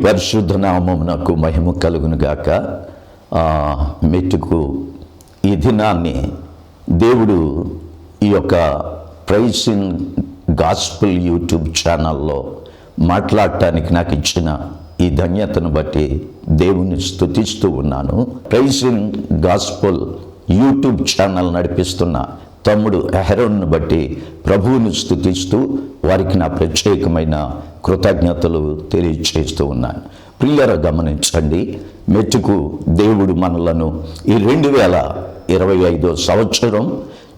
దేవుని పరిశుద్ధ నామమునకు మహిమ కలుగును గాక. మెట్టుకు ఈ దినాన్ని దేవుడు ఈ యొక్క ప్రైసింగ్ గాస్పుల్ యూట్యూబ్ ఛానల్లో మాట్లాడటానికి నాకు ఇచ్చిన ఈ ధన్యతను బట్టి దేవుని స్థుతిస్తూ ఉన్నాను. ప్రైసింగ్ గాస్పుల్ యూట్యూబ్ ఛానల్ నడిపిస్తున్న తమ్ముడు ఎహరోన్ను బట్టి ప్రభువుని స్థుతిస్తూ వారికి నా ప్రత్యేకమైన కృతజ్ఞతలు తెలియచేస్తూ ఉన్నాను. ప్రియులర గమనించండి మెట్టుకు దేవుడు మనలను ఈ రెండు వేల ఇరవై ఐదో సంవత్సరం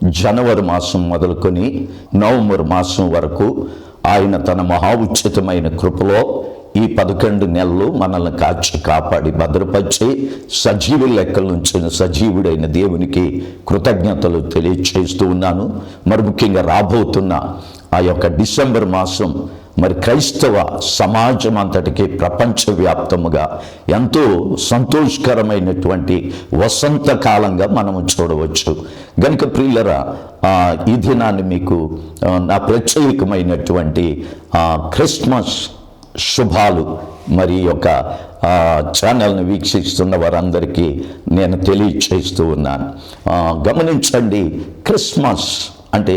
జనవరి మాసం మొదలుకొని నవంబర్ మాసం వరకు ఆయన తన మహా ఉచితమైన కృపలో ఈ పదకొండు నెలలు మనల్ని కాచి కాపాడి భద్రపరిచి సజీవి లెక్కల నుంచి సజీవుడైన దేవునికి కృతజ్ఞతలు తెలియచేస్తూ ఉన్నాను. మరి ముఖ్యంగా రాబోతున్న ఆ యొక్క డిసెంబర్ మాసం మరి క్రైస్తవ సమాజం అంతటికి ప్రపంచవ్యాప్తముగా ఎంతో సంతోషకరమైనటువంటి వసంతకాలంగా మనము చూడవచ్చు. గనుక ప్రియులరా ఈ దినాన్ని మీకు నా ప్రత్యేకమైనటువంటి క్రిస్మస్ శుభాలు మరి యొక్క ఆ, ఛానల్ని వీక్షిస్తున్న వారందరికీ నేను తెలియచేస్తూ ఉన్నాను. గమనించండి క్రిస్మస్ అంటే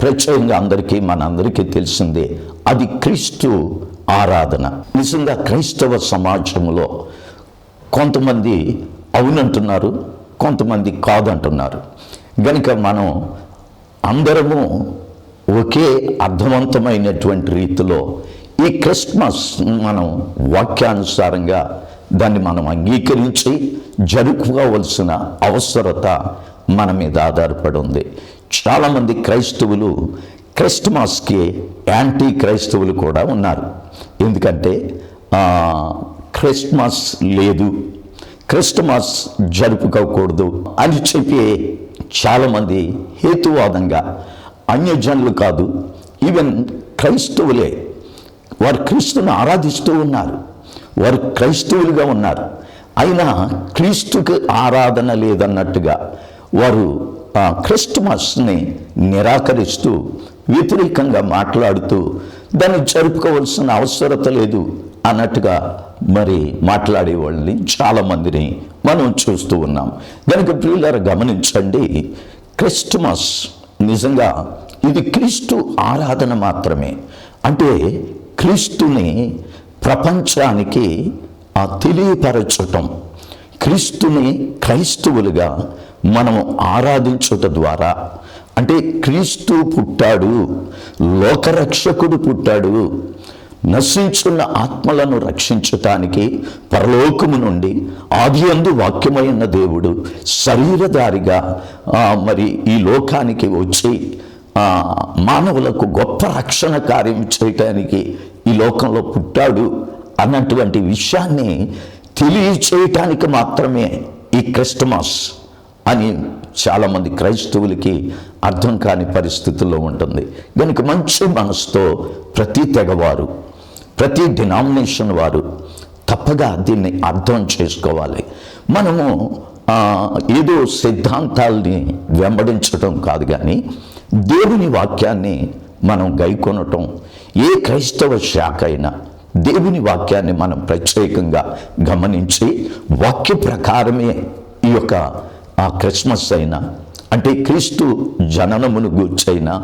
ప్రత్యేకంగా అందరికీ మనందరికీ తెలిసిందే అది క్రీస్తు ఆరాధన. నిజంగా క్రైస్తవ సమాజంలో కొంతమంది అవునంటున్నారు కొంతమంది కాదంటున్నారు. గనుక మనం అందరము ఒకే అర్థవంతమైనటువంటి రీతిలో ఈ క్రిస్మస్ మనం వాక్యానుసారంగా దాన్ని మనం అంగీకరించి జరుపుకోవలసిన అవసరత మన మీద ఆధారపడి ఉంది. చాలామంది క్రైస్తవులు క్రిస్టమస్కి యాంటీ క్రైస్తవులు కూడా ఉన్నారు. ఎందుకంటే క్రిస్మస్ లేదు. క్రిస్టమస్ జరుపుకోకూడదు అని చెప్పి చాలామంది హేతువాదంగా అన్యజనులు కాదు ఈవెన్ క్రైస్తవులే వారు క్రీస్తును ఆరాధిస్తూ ఉన్నారు. వారు క్రైస్తవులుగా ఉన్నారు. అయినా క్రీస్తుకి ఆరాధన లేదన్నట్టుగా వారు ఆ క్రిస్టమస్ని నిరాకరిస్తూ వ్యతిరేకంగా మాట్లాడుతూ దాన్ని జరుపుకోవాల్సిన అవసరత లేదు అన్నట్టుగా మరి మాట్లాడే వాళ్ళని చాలామందిని మనం చూస్తూ ఉన్నాం. కనుక ప్రియులారు గమనించండి క్రిస్టమస్ నిజంగా ఇది క్రీస్తు ఆరాధన మాత్రమే. అంటే క్రీస్తుని ప్రపంచానికి ఆ తెలియపరచటం క్రీస్తుని క్రైస్తవులుగా మనం ఆరాధించుట ద్వారా. అంటే క్రీస్తు పుట్టాడు లోకరక్షకుడు పుట్టాడు. నశించున్న ఆత్మలను రక్షించటానికి పరలోకము నుండి ఆది అందు వాక్యమైన దేవుడు శరీరధారిగా మరి ఈ లోకానికి వచ్చి మానవులకు గొప్ప రక్షణ కార్యం చేయటానికి ఈ లోకంలో పుట్టాడు అన్నటువంటి విషయాన్ని తెలియచేయటానికి మాత్రమే ఈ క్రిస్టమస్ అని చాలామంది క్రైస్తవులకి అర్థం కాని పరిస్థితుల్లో ఉంటుంది. కనుక మంచి మనసుతో ప్రతి తెగవారు ప్రతి డినామినేషన్ వారు తప్పగా దీన్ని అర్థం చేసుకోవాలి. మనము ఏదో సిద్ధాంతాల్ని వెంబడించటం కాదు కానీ దేవుని వాక్యాన్ని మనం గైకొనటం ఏ క్రైస్తవ శాఖ అయినా దేవుని వాక్యాన్ని మనం ప్రత్యేకంగా గమనించి వాక్య ప్రకారమే ఈ యొక్క ఆ క్రిస్మస్ అయినా అంటే క్రీస్తు జననమును గూర్చైనా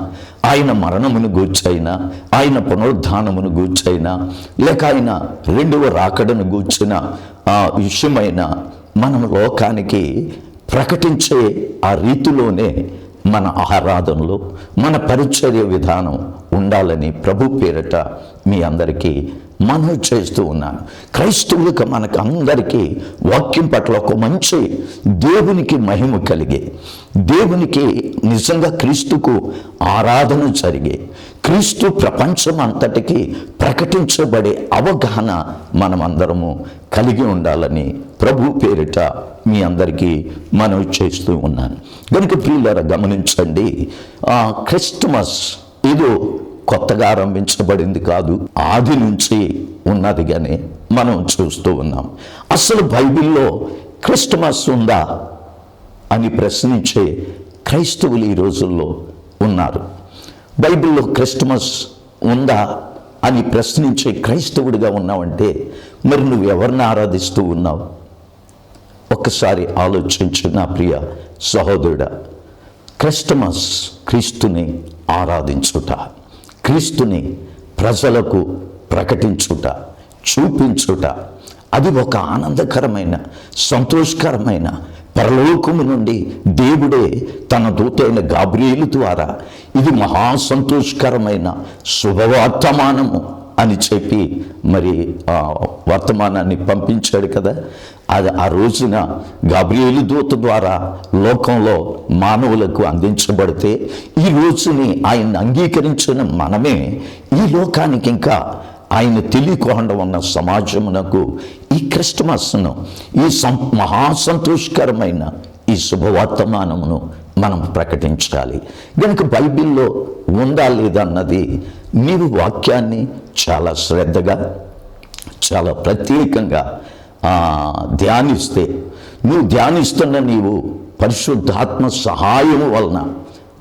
ఆయన మరణమును గూర్చైనా ఆయన పునరుద్ధానమును గూర్చైనా లేక ఆయన రెండవ రాకడను గూర్చిన ఆ విషయమైన మనం లోకానికి ప్రకటించే ఆ రీతిలోనే మన ఆరాధనలో మన పరిచర్య విధానం ఉండాలని ప్రభు పేరట మీ అందరికీ మనవి చేస్తూ ఉన్నాను. క్రైస్తవులకు మనకు అందరికీ వాక్యం పట్ల ఒక మంచి దేవునికి మహిమ కలిగే దేవునికి నిజంగా క్రీస్తుకు ఆరాధన జరిగే క్రీస్తు ప్రపంచం అంతటికి ప్రకటించబడే అవగాహన మనమందరము కలిగి ఉండాలని ప్రభు పేరిట మీ అందరికీ మనవి చేస్తూ ఉన్నాను. కనుక ప్రియులారా గమనించండి ఆ క్రిస్టమస్ ఏదో కొత్తగా ఆరంభించబడింది కాదు. ఆది నుంచి ఉన్నది కానీ మనం చూస్తూ ఉన్నాం. అసలు బైబిల్లో క్రిస్టమస్ ఉందా అని ప్రశ్నించే క్రైస్తవులు ఈ రోజుల్లో ఉన్నారు. బైబిల్లో క్రిస్టమస్ ఉందా అని ప్రశ్నించే క్రైస్తవుడిగా ఉన్నావంటే మరి నువ్వు ఎవరిని ఆరాధిస్తూ ఉన్నావు? ఒక్కసారి ఆలోచించు నా ప్రియ సహోదరుడ క్రిస్టమస్ క్రీస్తుని ఆరాధించుట క్రీస్తుని ప్రజలకు ప్రకటించుట చూపించుట అది ఒక ఆనందకరమైన సంతోషకరమైన పరలోకము నుండి దేవుడే తన దూతైన గాబ్రియేలు ద్వారా ఇది మహా సంతోషకరమైన శుభవర్తమానము. అని చెప్పి మరి వర్తమానాన్ని పంపించాడు కదా. అది ఆ రోజున గాబ్రియేలు దూత ద్వారా లోకంలో మానవులకు అందించబడితే ఈ రోజుని ఆయన అంగీకరించిన మనమే ఈ లోకానికి ఇంకా ఆయన తెలియకుండా ఉన్న సమాజమునకు ఈ క్రిస్టమస్ను ఈ సం మహా సంతోషకరమైన ఈ శుభవర్తమానమును మనం ప్రకటించాలి. కనుక బైబిల్లో ఉందా లేదా అన్నది నీవు వాక్యాన్ని చాలా శ్రద్ధగా చాలా ప్రత్యేకంగా ధ్యానిస్తే నువ్వు ధ్యానిస్తున్న నీవు పరిశుద్ధాత్మ సహాయం వలన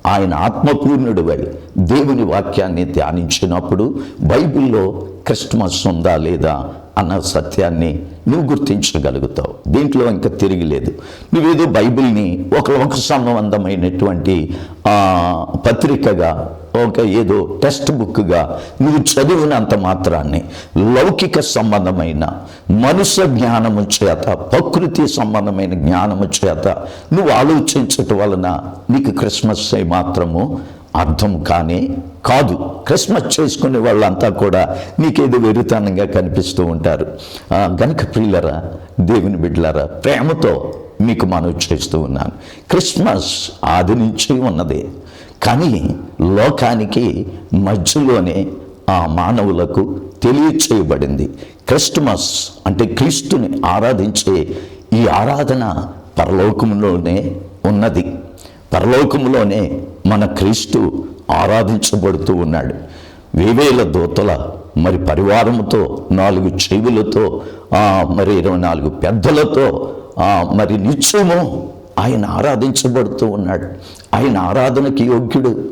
ఆయన ఆత్మపూర్ణుడివై దేవుని వాక్యాన్ని ధ్యానించినప్పుడు బైబిల్లో క్రిస్మస్ ఉందా లేదా అన్న సత్యాన్ని నువ్వు గుర్తించగలుగుతావు. దీంట్లో ఇంకా తిరిగి లేదు. నువ్వేదో బైబిల్ని ఒక ఒక సంబంధమైనటువంటి పత్రికగా ఒక ఏదో టెక్స్ట్ బుక్గా నువ్వు చదివినంత మాత్రాన్ని లౌకిక సంబంధమైన మనుష్య జ్ఞానము చేత ప్రకృతి సంబంధమైన జ్ఞానము చేత నువ్వు ఆలోచించటం వలన నీకు క్రిస్మస్ మాత్రము అర్థం కానీ కాదు. క్రిస్మస్ చేసుకునే వాళ్ళంతా కూడా నీకేదో వెరుతానంగా కనిపిస్తూ ఉంటారు. గనక ప్రియులరా దేవుని బిడ్లరా ప్రేమతో మీకు మనవి చేస్తూ ఉన్నాను. క్రిస్మస్ ఆది నుంచి ఉన్నదే. కానీ లోకానికి మధ్యలోనే ఆ మానవులకు తెలియచేయబడింది. క్రిస్టమస్ అంటే క్రీస్తుని ఆరాధించే ఈ ఆరాధన పరలోకంలోనే ఉన్నది. పరలోకంలోనే మన క్రీస్తు ఆరాధించబడుతూ ఉన్నాడు. వేవేల దూతల మరి పరివారముతో నాలుగు చెవులతో మరి ఇరవై నాలుగు పెద్దలతో మరి నిత్యము ఆయన ఆరాధించబడుతూ ఉన్నాడు. ఆయన ఆరాధనకి యోగ్యుడు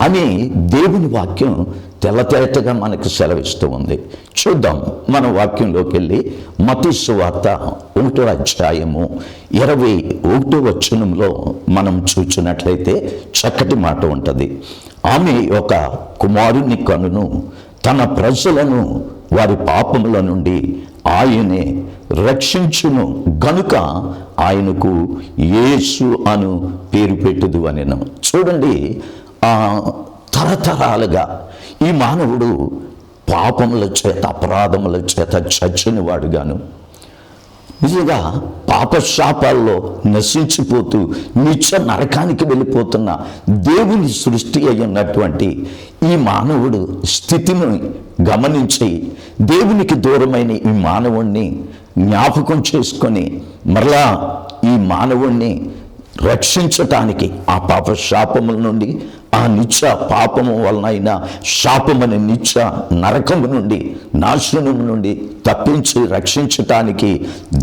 అని దేవుని వాక్యం తెల్లతేటగా మనకు సెలవిస్తూ ఉంది. చూద్దాం మన వాక్యంలోకి వెళ్ళి మతీసు వార్త ఒకటో అధ్యాయము ఇరవై ఒకటో వచనంలో మనం చూచినట్లయితే చక్కటి మాట ఉంటుంది. ఆమె ఒక కుమారుని కనును తన ప్రజలను వారి పాపముల నుండి ఆయనే రక్షించును గనుక ఆయనకు యేసు అను పేరు పెట్టదు అని చూడండి ఆ తరతరాలుగా ఈ మానవుడు పాపముల చేత అపరాధముల చేత చచ్చిన వాడుగాను నిజంగా పాపశాపాల్లో నశించిపోతూ నిత్య నరకానికి వెళ్ళిపోతున్న దేవుని సృష్టి అయినటువంటి ఈ మానవుడు స్థితిని గమనించి దేవునికి దూరమైన ఈ మానవుణ్ణి జ్ఞాపకం చేసుకొని మరలా ఈ మానవుణ్ణి రక్షించటానికి ఆ పాప శాపముల నుండి ఆ నిత్య పాపము వలనైన శాపమనే నిత్య నరకము నుండి నాశనము నుండి తప్పించి రక్షించటానికి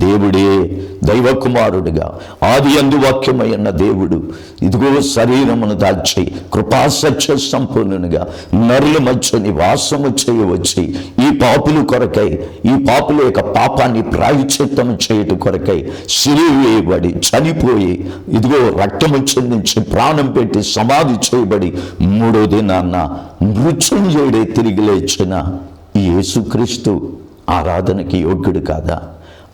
దేవుడే దైవ కుమారుడిగా ఆది అందు వాక్యమైన దేవుడు ఇదిగో శరీరమును దాల్చి కృపాసత్య సంపూర్ణునిగా నరుల మధ్య నివాసము చేయవచ్చి ఈ పాపులు కొరకై ఈ పాపుల యొక్క పాపాన్ని ప్రాయచిత్తము చేయుట కొరకై సిరివేయబడి చనిపోయి ఇదిగో రక్తము చెందించి ప్రాణం పెట్టి సమాధి చేయబడి మూడో దినాన్న మృత్యుంజయుడే తిరిగి లేచిన యేసుక్రీస్తు ఆరాధనకి యోగ్యుడు కాదా?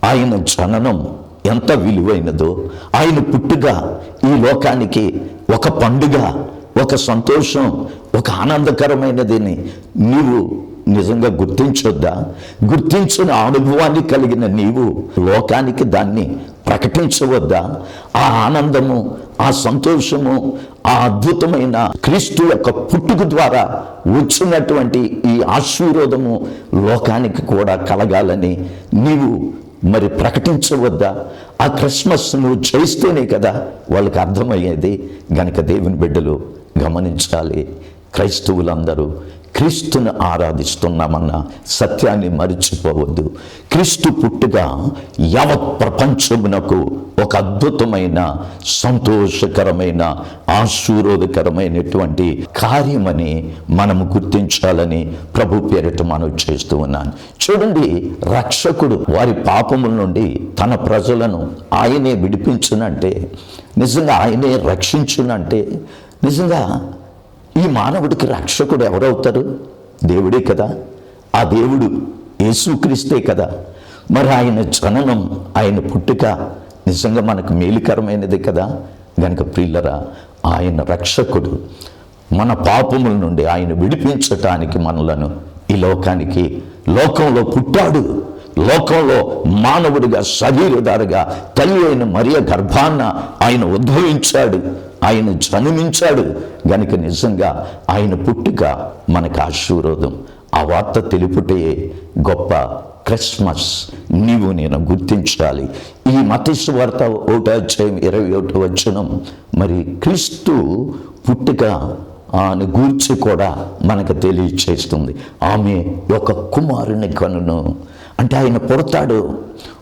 ఆయన జననం ఎంత విలువైనదో ఆయన పుట్టుక ఈ లోకానికి ఒక పండుగ ఒక సంతోషం ఒక ఆనందకరమైనదని నీవు నిజంగా గుర్తించొద్దా? గుర్తించిన అనుభవాన్ని కలిగిన నీవు లోకానికి దాన్ని ప్రకటించవద్దా? ఆ ఆనందము ఆ సంతోషము ఆ అద్భుతమైన క్రీస్తు యొక్క పుట్టుకు ద్వారా వచ్చినటువంటి ఈ ఆశీర్వాదము లోకానికి కూడా కలగాలని నీవు మరి ప్రకటించవద్దా? ఆ క్రిస్మస్ నువ్వు చేస్తేనే కదా వాళ్ళకి అర్థమయ్యేది. గనక దేవుని బిడ్డలు గమనించాలి. క్రైస్తవులందరూ క్రీస్తుని ఆరాధిస్తున్నామన్న సత్యాన్ని మరిచిపోవద్దు. క్రీస్తు పుట్టుక యావత్ ప్రపంచమునకు ఒక అద్భుతమైన సంతోషకరమైన ఆశీర్వదకరమైనటువంటి కార్యమని మనము గుర్తించాలని ప్రభు పేరిట మనం చేస్తూ ఉన్నాను. చూడండి రక్షకుడు వారి పాపముల నుండి తన ప్రజలను ఆయనే విడిపించునంటే నిజంగా ఆయనే రక్షించునంటే నిజంగా ఈ మానవుడికి రక్షకుడు ఎవరవుతారు దేవుడే కదా. ఆ దేవుడు యేసుక్రీస్తే కదా. మరి ఆయన జననం ఆయన పుట్టుక నిజంగా మనకు మేలుకరమైనది కదా. గనుక ప్రిల్లరా ఆయన రక్షకుడు మన పాపముల నుండి ఆయన విడిపించటానికి మనలను ఈ లోకానికి లోకంలో పుట్టాడు. లోకంలో మానవుడిగా శరీరధారిగా తల్లి అయిన మరియ గర్భాన్న ఆయన ఉద్భవించాడు. ఆయన జన్మించాడు. గనుక నిజంగా ఆయన పుట్టుక మనకు ఆశీర్వాదం. ఆ వార్త తెలుపుటే గొప్ప క్రిస్మస్ నీవు నేను గుర్తించాలి. ఈ మతస్సు వార్త ఒకటో అధ్యాయం ఇరవై ఒకటి వచ్చినం మరి క్రీస్తు పుట్టుక ఆమె గూర్చి కూడా మనకు తెలియచేస్తుంది. ఆమె ఒక కుమారుని కనును. అంటే ఆయన పుడతాడు.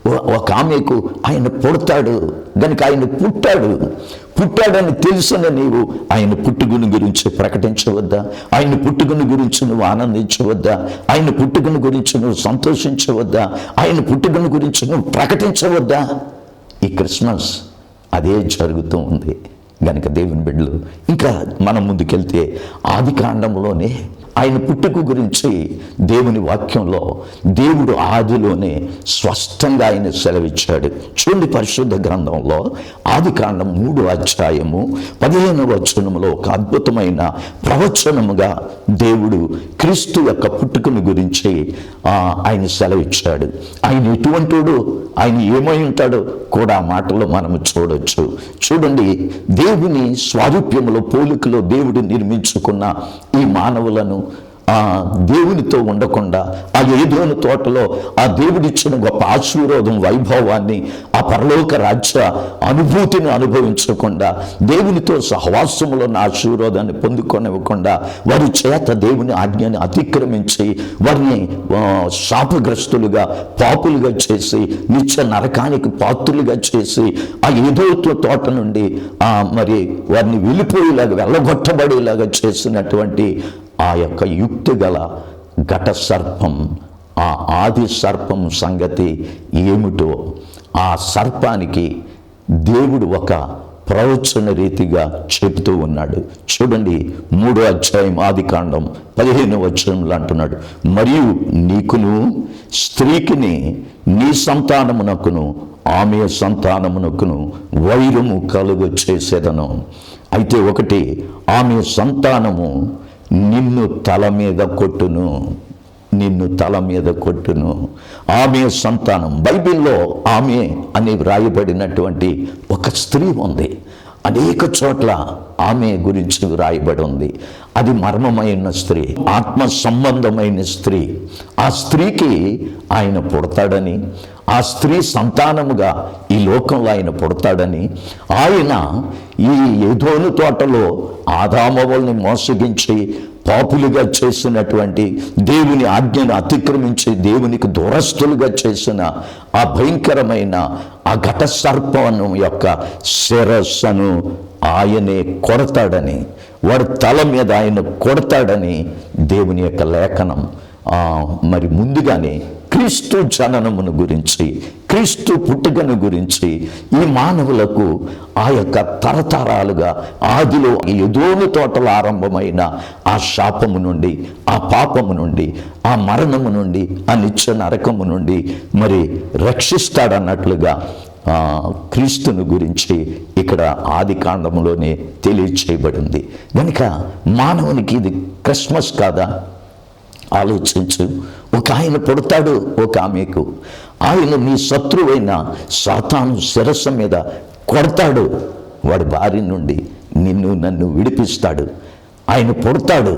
ఒక ఆమెకు ఆయన పుడతాడు. గనుక ఆయన పుట్టాడు. పుట్టాడని తెలిసిన నీవు ఆయన పుట్టుకుని గురించి ప్రకటించవద్దా? ఆయన పుట్టుకుని గురించి నువ్వు ఆనందించవద్దా? ఆయన పుట్టుకుని గురించి నువ్వు సంతోషించవద్దా? ఆయన పుట్టుకుని గురించి నువ్వు ప్రకటించవద్దా? ఈ క్రిస్మస్ అదే జరుగుతూ ఉంది. గనుక దేవుని బిడ్డలు ఇంకా మనం ముందుకెళ్తే ఆది కాండంలోనే ఆయన పుట్టుకు గురించి దేవుని వాక్యంలో దేవుడు ఆదిలోనే స్పష్టంగా ఆయన సెలవిచ్చాడు. చూడండి పరిశుద్ధ గ్రంథంలో ఆది కాండం మూడు అధ్యాయము పదిహేను వచనంలో ఒక అద్భుతమైన ప్రవచనముగా దేవుడు క్రీస్తు యొక్క పుట్టుకను గురించి ఆయన సెలవిచ్చాడు. ఆయన ఎటువంటివాడు ఆయన ఏమై ఉంటాడో కూడా మాటలు మాటలో మనము చూడొచ్చు. చూడండి దేవుని స్వారూప్యములో పోలికలో దేవుడు నిర్మించుకున్న ఈ మానవులను ఆ దేవునితో ఉండకుండా ఆ ఏదోని తోటలో ఆ దేవుడిచ్చిన గొప్ప ఆశీర్వాదం వైభవాన్ని ఆ పరలోక రాజ్య అనుభూతిని అనుభవించకుండా దేవునితో సహవాసములో ఉన్న ఆశీర్వాదాన్ని పొందుకొనివ్వకుండా వారి చేత దేవుని ఆజ్ఞని అతిక్రమించి వారిని శాపగ్రస్తులుగా పాపులుగా చేసి నిత్య నరకానికి పాత్రులుగా చేసి ఆ ఏదో తోట నుండి ఆ మరి వారిని వెళ్ళిపోయేలాగా వెళ్ళగొట్టబడేలాగా చేసినటువంటి ఆ యొక్క యుక్తి గల ఘట సర్పం ఆ ఆది సర్పం సంగతి ఏమిటో ఆ సర్పానికి దేవుడు ఒక ప్రవచన రీతిగా చెబుతూ ఉన్నాడు. చూడండి మూడో అధ్యాయం ఆది కాండం పదిహేను వచనంలో అంటున్నాడు మరియు నీకును స్త్రీకిని నీ సంతానమునకును ఆమె సంతానమునకును వైరము కలుగు చేసేదను అయితే ఒకటి ఆమె సంతానము నిన్ను తల మీద కొట్టును. నిన్ను తల మీద కొట్టును. ఆమె సంతానం. బైబిల్లో ఆమె అని వ్రాయబడినటువంటి ఒక స్త్రీ ఉంది. అనేక చోట్ల ఆమె గురించి వ్రాయబడి ఉంది. అది మర్మమైన స్త్రీ ఆత్మ సంబంధమైన స్త్రీ. ఆ స్త్రీకి ఆయన పుడతాడని ఆ స్త్రీ సంతానముగా ఈ లోకంలో ఆయన పుడతాడని ఆయన ఈ ఏదోను తోటలో ఆదామవుల్ని మోసగించి పాపులుగా చేసినటువంటి దేవుని ఆజ్ఞను అతిక్రమించి దేవునికి దూరస్తులుగా చేసిన ఆ భయంకరమైన ఆ ఘట సర్పను యొక్క శిరస్సును ఆయనే కొడతాడని వాడి తల మీద ఆయన కొడతాడని దేవుని యొక్క లేఖనం. మరి ముందుగానే క్రీస్తు జననమును గురించి క్రీస్తు పుట్టుకను గురించి ఈ మానవులకు ఆ యొక్క తరతరాలుగా ఆదిలో ఎదోని తోటలు ఆరంభమైన ఆ శాపము నుండి ఆ పాపము నుండి ఆ మరణము నుండి ఆ నిత్య నరకము నుండి మరి రక్షిస్తాడన్నట్లుగా క్రీస్తును క్రీస్తుని గురించి ఇక్కడ ఆది కాండంలోనే తెలియచేయబడింది. కనుక మానవునికి ఇది క్రిస్మస్ కాదా? ఆలోచించు. ఒక ఆయన పుడతాడు ఒక ఆమెకు. ఆయన నీ శత్రువైన సాతాను శిరస్సు మీద కొడతాడు. వాడి భార్య నుండి నిన్ను నన్ను విడిపిస్తాడు. ఆయన పుడతాడు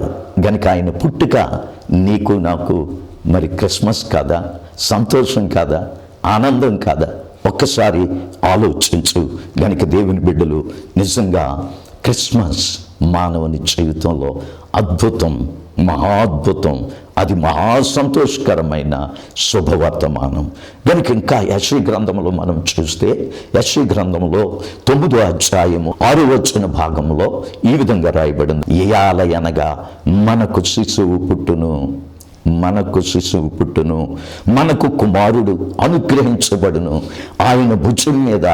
గనుక ఆయన పుట్టుక నీకు నాకు మరి క్రిస్మస్ కాదా? సంతోషం కాదా? ఆనందం కాదా? ఒక్కసారి ఆలోచించు. గనుక దేవుని బిడ్డలు నిజంగా క్రిస్మస్ మానవుని జీవితంలో అద్భుతం. మహాద్భుతం. అది మహా సంతోషకరమైన శుభవర్తమానం. కనుక ఇంకా యశీ గ్రంథంలో మనం చూస్తే యశీ గ్రంథంలో తొమ్మిదో అధ్యాయము ఆరు వచ్చిన భాగంలో ఈ విధంగా రాయబడింది. ఇయాలయనగా మనకు శిశువు పుట్టును. మనకు శిశువు పుట్టును మనకు కుమారుడు అనుగ్రహించబడును. ఆయన భుజం మీద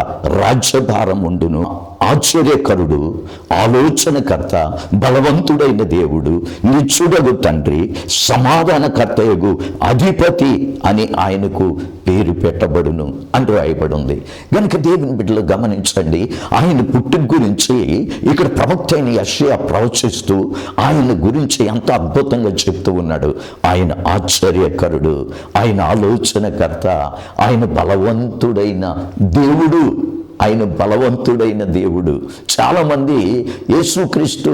రాజ్యభారం ఉండును. ఆశ్చర్యకరుడు ఆలోచనకర్త బలవంతుడైన దేవుడు నిచ్చుడగు తండ్రి సమాధానకర్తయగు అధిపతి అని ఆయనకు పేరు పెట్టబడును అని రాయబడి ఉంది కనుక దేవుని బిడ్డలు గమనించండి ఆయన పుట్టుక గురించి ఇక్కడ ప్రవక్త అయిన యషయా ప్రవచిస్తూ ఆయన గురించి ఎంత అద్భుతంగా చెప్తూ ఉన్నాడు. ఆయన ఆయన ఆశ్చర్యకరుడు ఆయన ఆలోచనకర్త ఆయన బలవంతుడైన దేవుడు ఆయన బలవంతుడైన దేవుడు. చాలామంది యేసుక్రీస్తు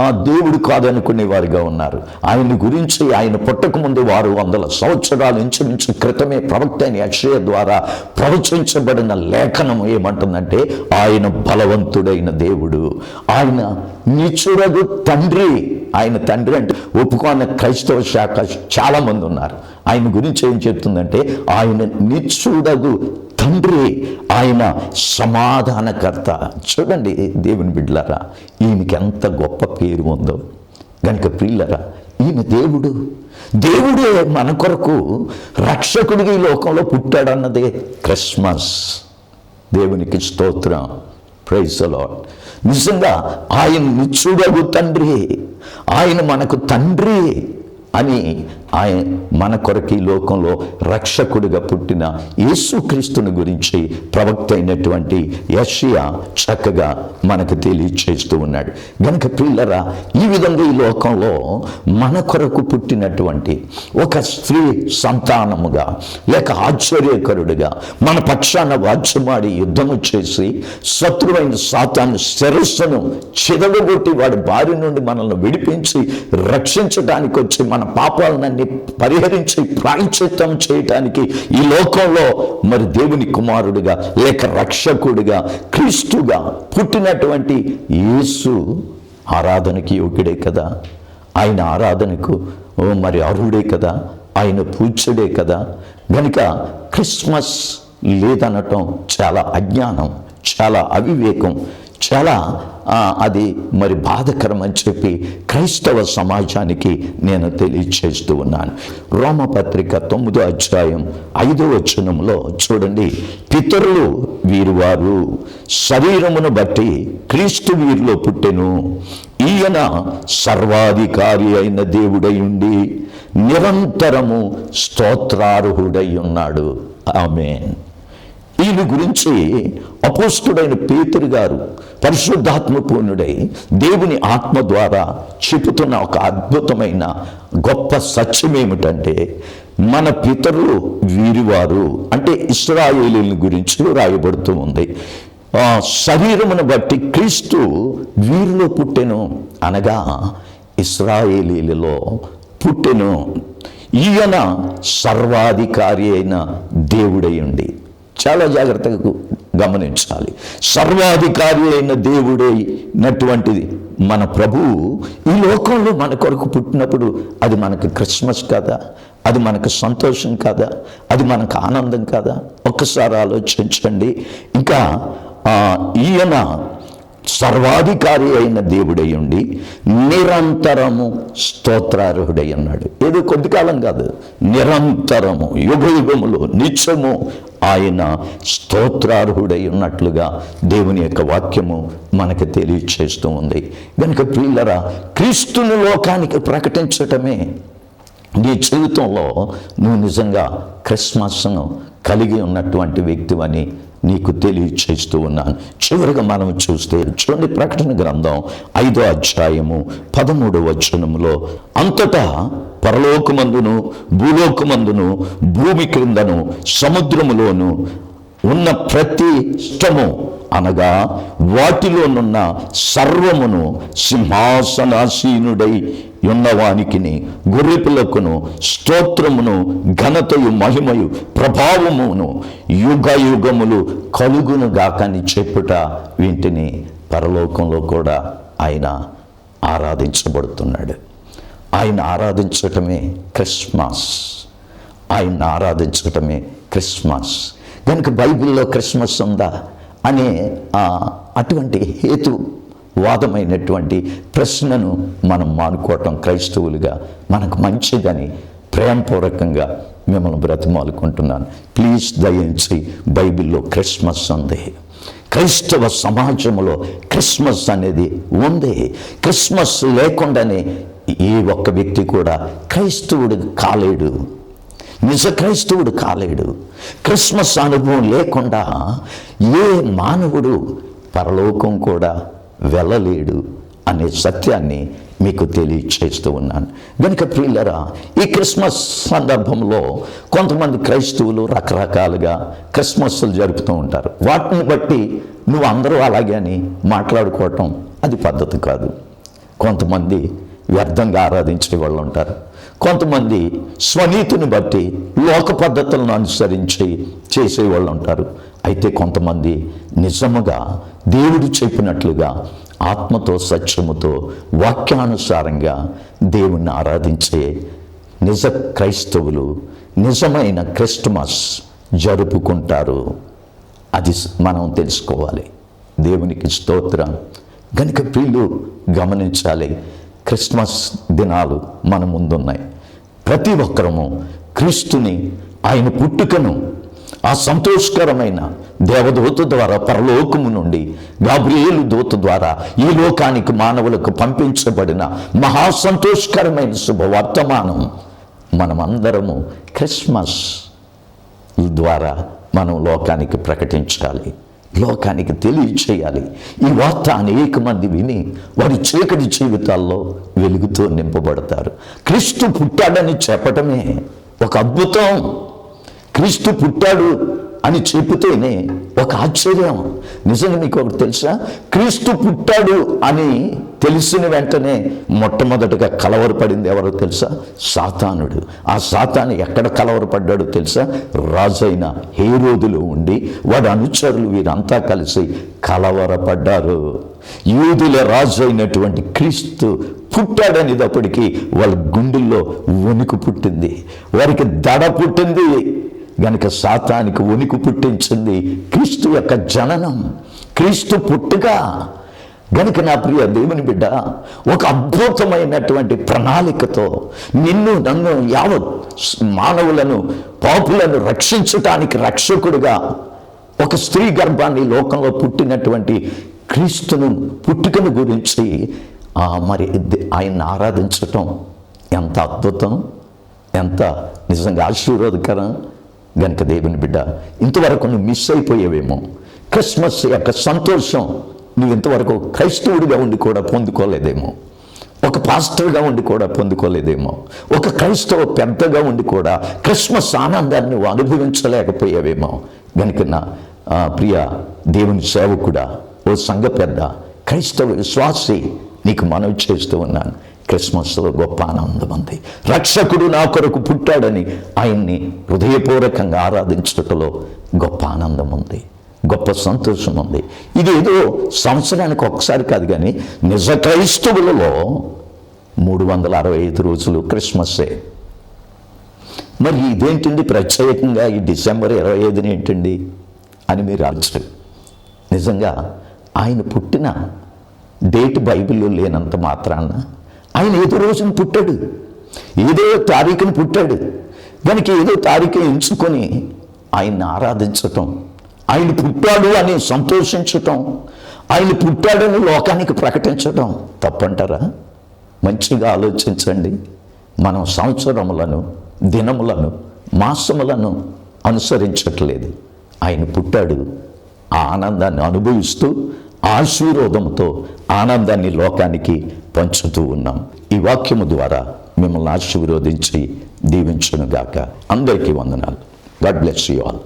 ఆ దేవుడు కాదనుకునే వారిగా ఉన్నారు. ఆయన గురించి ఆయన పుట్టకముందు వారు వందల సంవత్సరాల ఇంచుమించు క్రితమే ప్రవక్త అయిన అక్షయ ద్వారా ప్రవచించబడిన లేఖనం ఏమంటుందంటే ఆయన బలవంతుడైన దేవుడు. ఆయన నిచురగు తండ్రి ఆయన తండ్రి అంటే ఒప్పుకున్న క్రైస్తవ శాఖ చాలామంది ఉన్నారు. ఆయన గురించి ఏం చెప్తుందంటే ఆయన నిచ్చుడగు తండ్రి ఆయన సమాధానకర్త. చూడండి దేవుని బిడ్డలరా ఈయనకి ఎంత గొప్ప పేరు ఉందో. గనుక ప్రియులరా ఈయన దేవుడు. దేవుడే మన కొరకు రక్షకుడిగా ఈ లోకంలో పుట్టాడన్నదే క్రిస్మస్. దేవునికి స్తోత్రం. ప్రైజ్ లాడ్ నిజంగా ఆయన నిచ్చుడగు తండ్రి. ఆయన మనకు తండ్రి అని ఆయన మన కొరకు ఈ లోకంలో రక్షకుడిగా పుట్టిన యేసుక్రీస్తుని గురించి ప్రవక్త అయినటువంటి యషియా చక్కగా మనకు తెలియచేస్తూ ఉన్నాడు. గనుక పిల్లరా ఈ విధంగా ఈ లోకంలో మన కొరకు పుట్టినటువంటి ఒక స్త్రీ సంతానముగా లేక ఆశ్చర్యకరుడుగా మన పక్షాన వాచ్యమాడి యుద్ధము చేసి శత్రువైన సాతాన్ని శిరస్సును చిదగొట్టి వాడి బారి నుండి మనల్ని విడిపించి రక్షించడానికి వచ్చి మన పాపాలన్నీ పరిహరించి ప్రాయచిత్తం చేయటానికి ఈ లోకంలో మరి దేవుని కుమారుడిగా లేక రక్షకుడిగా క్రీస్తుగా పుట్టినటువంటి యేసు ఆరాధనకి యోగ్యుడే కదా. ఆయన ఆరాధనకు ఓ మరి అర్హుడే కదా. ఆయన పూజ్యుడే కదా. గనుక క్రిస్మస్ లేదనటం చాలా అజ్ఞానం చాలా అవివేకం చాలా అది మరి బాధకరం అని చెప్పి క్రైస్తవ సమాజానికి నేను తెలియచేస్తూ ఉన్నాను. రోమపత్రిక తొమ్మిదో అధ్యాయం ఐదో వచనంలో చూడండి. పితరులు వీరువారు శరీరమును బట్టి క్రీస్తు వీరిలో పుట్టెను. ఈయన సర్వాధికారి అయిన దేవుడై ఉండి నిరంతరము స్తోత్రార్హుడై ఉన్నాడు. ఆమె ఈయన గురించి అపోస్తుడైన పేతురు గారు పరిశుద్ధాత్మ పూర్ణుడై దేవుని ఆత్మ ద్వారా చెబుతున్న ఒక అద్భుతమైన గొప్ప సత్యం ఏమిటంటే మన పితరులు వీరివారు అంటే ఇస్రాయేలీల గురించి రాయబడుతూ ఉంది. శరీరమును బట్టి క్రీస్తు వీరిలో పుట్టెను అనగా ఇస్రాయేలీలలో పుట్టెను. ఈయన సర్వాధికారి అయిన దేవుడై ఉండి చాలా జాగ్రత్తగా గమనించాలి. సర్వాధికారి అయిన దేవుడైనటువంటిది మన ప్రభువు ఈ లోకంలో మన కొరకు పుట్టినప్పుడు అది మనకు క్రిస్మస్ కాదా అది మనకు సంతోషం కాదా అది మనకు ఆనందం కాదా. ఒక్కసారి ఆలోచించండి. ఇంకా ఈయన సర్వాధికారి అయిన దేవుడై ఉండి నిరంతరము స్తోత్రార్హుడై ఉన్నాడు. ఏదో కొద్ది కాలం కాదు. నిరంతరము యుగ యుగములు నిత్యము ఆయన స్తోత్రార్హుడై ఉన్నట్లుగా దేవుని యొక్క వాక్యము మనకు తెలియచేస్తూ ఉంది. కనుక ప్రియులరా క్రీస్తుని లోకానికి ప్రకటించటమే నీ జీవితంలో నువ్వు నిజంగా క్రిస్మస్ను కలిగి ఉన్నటువంటి వ్యక్తివని నీకు తెలియచేస్తూ ఉన్నాను. చివరిగా మనం చూస్తే చూడండి ప్రకటన గ్రంథం ఐదో అధ్యాయము పదమూడు వచనంలో అంతటా పరలోకమందును భూలోకమందును భూమి క్రిందను సముద్రములోను ఉన్న ప్రతి ఇష్టము అనగా వాటిలోనున్న సర్వమును సింహాసనాసీనుడై ఉన్నవానికిని గొర్రెపిల్లకును స్తోత్రమును ఘనతయు మహిమయు ప్రభావమును యుగ యుగములు కలుగును గాకని చెప్పుట వీటిని పరలోకంలో కూడా ఆయన ఆరాధించబడుతున్నాడు. ఆయన ఆరాధించటమే క్రిస్మస్. ఆయన ఆరాధించటమే క్రిస్మస్. కనుక బైబిల్లో క్రిస్మస్ ఉందా అనే అటువంటి హేతు వాదమైనటువంటి ప్రశ్నను మనం మానుకోవటం క్రైస్తవులుగా మనకు మంచిదని ప్రేమపూర్వకంగా మిమ్మల్ని బ్రతిమాలుకుంటున్నాను. ప్లీజ్ దయించి బైబిల్లో క్రిస్మస్ ఉంది. క్రైస్తవ సమాజంలో క్రిస్మస్ అనేది ఉంది. క్రిస్మస్ లేకుండానే ఏ ఒక్క వ్యక్తి కూడా క్రైస్తవుడు కాలేడు. నిజ క్రైస్తవుడు కాలేడు. క్రిస్మస్ అనుభవం లేకుండా ఏ మానవుడు పరలోకం కూడా వెళ్ళలేడు అనే సత్యాన్ని మీకు తెలియచేస్తూ ఉన్నాను. కనుక ప్రియులరా ఈ క్రిస్మస్ సందర్భంలో కొంతమంది క్రైస్తవులు రకరకాలుగా క్రిస్మస్లు జరుపుతూ ఉంటారు. వాటిని బట్టి నువ్వు అందరూ అలాగే అని మాట్లాడుకోవటం అది పద్ధతి కాదు. కొంతమంది వ్యర్థంగా ఆరాధించే వాళ్ళు ఉంటారు. కొంతమంది స్వనీతిని బట్టి లోక పద్ధతులను అనుసరించి చేసేవాళ్ళు ఉంటారు. అయితే కొంతమంది నిజముగా దేవుడు చెప్పినట్లుగా ఆత్మతో సత్యముతో వాక్యానుసారంగా దేవుణ్ణి ఆరాధించే నిజ క్రైస్తవులు నిజమైన క్రిస్టమస్ జరుపుకుంటారు. అది మనం తెలుసుకోవాలి. దేవునికి స్తోత్రం. గనుక ప్రియులు గమనించాలి క్రిస్మస్ దినాలు మన ముందున్నాయి. ప్రతి ఒక్కరము క్రీస్తుని ఆయన పుట్టుకను ఆ సంతోషకరమైన దేవదూత ద్వారా పరలోకము నుండి గాబ్రియేలు దూత ద్వారా ఈ లోకానికి మానవులకు పంపించబడిన మహా సంతోషకరమైన శుభవర్తమానం మనమందరము క్రిస్మస్ ద్వారా మనం లోకానికి ప్రకటించాలి. లోకానికి తెలియచేయాలి. ఈ వార్త అనేక మంది విని వారి చీకటి జీవితాల్లో వెలుగుతో నింపబడతారు. క్రీస్తు పుట్టాడని చెప్పటమే ఒక అద్భుతం. క్రీస్తు పుట్టాడు అని చెబితేనే ఒక ఆశ్చర్యం. నిజంగా మీకు ఒకటి తెలుసా? క్రీస్తు పుట్టాడు అని తెలిసిన వెంటనే మొట్టమొదటిగా కలవరపడింది ఎవరో తెలుసా? సాతానుడు. ఆ సాతాను ఎక్కడ కలవరపడ్డాడో తెలుసా? రాజైన హేరోదులో ఉండి వాడు అనుచరులు వీరంతా కలిసి కలవరపడ్డారు. యూదుల రాజు అయినటువంటి క్రీస్తు పుట్టాడనేటప్పటికీ వాళ్ళ గుండెల్లో వణుకు పుట్టింది. వారికి దడ పుట్టింది. గనుక సాతానికి ఉనికి పుట్టించింది క్రీస్తు యొక్క జననం. క్రీస్తు పుట్టుక. గనుక నా ప్రియ దేవుని బిడ్డ ఒక అద్భుతమైనటువంటి ప్రణాళికతో నిన్ను నన్ను యావత్ మానవులను పాపులను రక్షించటానికి రక్షకుడుగా ఒక స్త్రీ గర్భాన్ని లోకంలో పుట్టినటువంటి క్రీస్తును పుట్టుకను గురించి ఆ, మరి ఆయన్ని ఆరాధించటం ఎంత అద్భుతం ఎంత నిజంగా ఆశీర్వాదకరం. గనుక దేవుని బిడ్డ ఇంతవరకు నువ్వు మిస్ అయిపోయేవేమో. క్రిస్మస్ యొక్క సంతోషం నువ్వు ఇంతవరకు క్రైస్తవుడిగా ఉండి కూడా పొందుకోలేదేమో. ఒక పాస్టర్గా ఉండి కూడా పొందుకోలేదేమో. ఒక క్రైస్తవ పెద్దగా ఉండి కూడా క్రిస్మస్ ఆనందాన్ని నువ్వు అనుభవించలేకపోయావేమో. గనుక నా ప్రియ దేవుని సేవకుడా ఓ సంఘ పెద్ద క్రైస్తవ విశ్వాసి నీకు మనవి చేస్తూ ఉన్నాను. క్రిస్మస్లో గొప్ప ఆనందం ఉంది. రక్షకుడు నా కొరకు పుట్టాడని ఆయన్ని హృదయపూర్వకంగా ఆరాధించటంలో గొప్ప ఆనందం ఉంది. గొప్ప సంతోషం ఉంది. ఇది ఏదో సంవత్సరానికి ఒకసారి కాదు కానీ నిజ క్రైస్తవులలో మూడు వందల అరవై ఐదు రోజులు క్రిస్మస్సే మరి ఇదేంటండి ప్రత్యేకంగా ఈ డిసెంబర్ ఇరవై ఐదుని ఏంటండి అని మీరు ఆలోచన. నిజంగా ఆయన పుట్టిన డేట్ బైబిల్లో లేనంత మాత్రాన ఆయన ఏదో రోజున పుట్టాడు. ఏదో తారీఖుని పుట్టాడు. దానికి ఏదో తారీఖు ఎంచుకొని ఆయన్ని ఆరాధించటం ఆయన పుట్టాడు అని సంతోషించటం ఆయన పుట్టాడని లోకానికి ప్రకటించటం తప్పంటారా? మంచిగా ఆలోచించండి. మనం సంవత్సరములను దినములను మాసములను అనుసరించట్లేదు. ఆయన పుట్టాడు. ఆ ఆనందాన్ని అనుభవిస్తూ ఆశీర్వాదంతో ఆనందాన్ని లోకానికి పంచుతూ ఉన్నాం. ఈ వాక్యము ద్వారా మిమ్మల్ని ఆశీర్వదించి దీవించునుగాక. అందరికీ వందనాలు. God bless you all